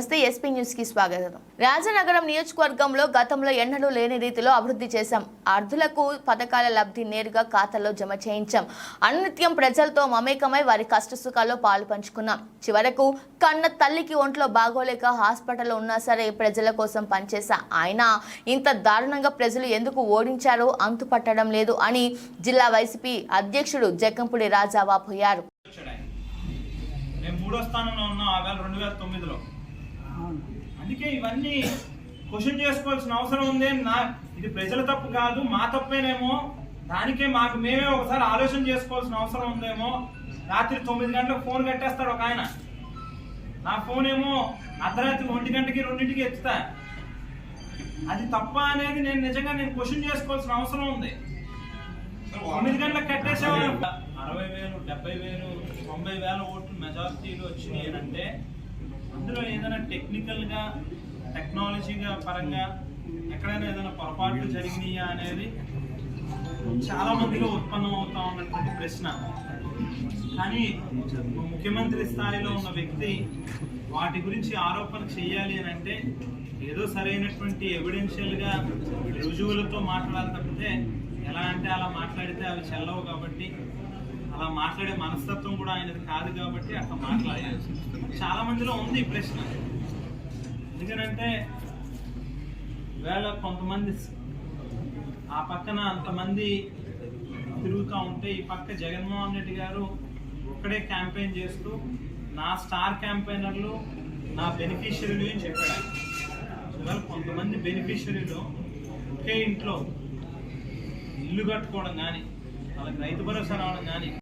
SP న్యూస్కి స్వాగతం. రాజనగరం నియోజకవర్గంలో గతంలో ఎన్నడూ లేని రీతిలో అభివృద్ధి చేశాం. అర్థులకు పథకాల లబ్ధి నేరుగా ఖాతాలో జమ చేయించాం. అనునిత్యం ప్రజలతో మమేకమై వారి కష్టసుఖాల్లో పాలు పంచుకున్నాం. చివరకు కన్న తల్లికి ఒంట్లో బాగోలేక హాస్పిటల్లో ఉన్నా సరే ప్రజల కోసం పనిచేశా. ఆయన ఇంత దారుణంగా ప్రజలు ఎందుకు ఓడించారో అంతు పట్టడం లేదు అని జిల్లా వైసీపీ అధ్యక్షుడు జక్కంపూడి రాజా వాపోయారు మూడో స్థానంలో ఉన్నాం ఆ వేల రెండు వేల తొమ్మిదిలో అందుకే ఇవన్నీ క్వశ్చన్ చేసుకోవాల్సిన అవసరం ఉంది నా ఇది ప్రజల తప్పు కాదు మా తప్పేనేమో. దానికే మాకు మేమే ఒకసారి ఆలోచన చేసుకోవాల్సిన అవసరం ఉందేమో. రాత్రి తొమ్మిది గంటలకు ఫోన్ కట్టేస్తాడు ఒక ఆయన. నా ఫోన్ ఏమో అర్ధరాత్రి ఒంటి గంటకి రెండింటికి ఎత్తుతా. అది తప్ప అనేది నేను నిజంగా నేను క్వశ్చన్ చేసుకోవాల్సిన అవసరం ఉంది. తొమ్మిది గంటలకు కట్టేసేవాళ్ళు. అరవై వేలు డెబ్బై వేలు తొంభై వేల ఓట్లు మెజారిటీలు వచ్చినాయి అంటే అందులో ఏదైనా టెక్నికల్గా టెక్నాలజీగా పరంగా ఎక్కడైనా ఏదైనా పొరపాట్లు జరిగినాయా అనేది చాలా మందిలో ఉత్పన్నం అవుతా ఉన్నటువంటి ప్రశ్న. కానీ ముఖ్యమంత్రి స్థాయిలో ఉన్న వ్యక్తి వాటి గురించి ఆరోపణ చేయాలి అని అంటే ఏదో సరైనటువంటి ఎవిడెన్షియల్గా రుజువులతో మాట్లాడాలి తప్పితే ఎలా అంటే అలా మాట్లాడితే అవి చెల్లవు కాబట్టి అలా మాట్లాడే మనస్తత్వం కూడా ఆయనది కాదు కాబట్టి అట్లా మాట్లాడాలి చాలా మందిలో ఉంది ఈ ప్రశ్న. ఎందుకంటే వేళ కొంతమంది ఆ పక్కన అంతమంది తిరుగుతూ ఉంటే ఈ పక్క జగన్మోహన్ రెడ్డి గారు ఒక్కడే క్యాంపెయిన్ చేస్తూ నా స్టార్ క్యాంపెయినర్లు నా బెనిఫిషియరీలు అని చెప్పాడు. ఇవాళ కొంతమంది బెనిఫిషియరీలు ఒకే ఇంట్లో ఇల్లు కట్టుకోవడం కానీ వాళ్ళకి రైతు భరోసా రావడం కానీ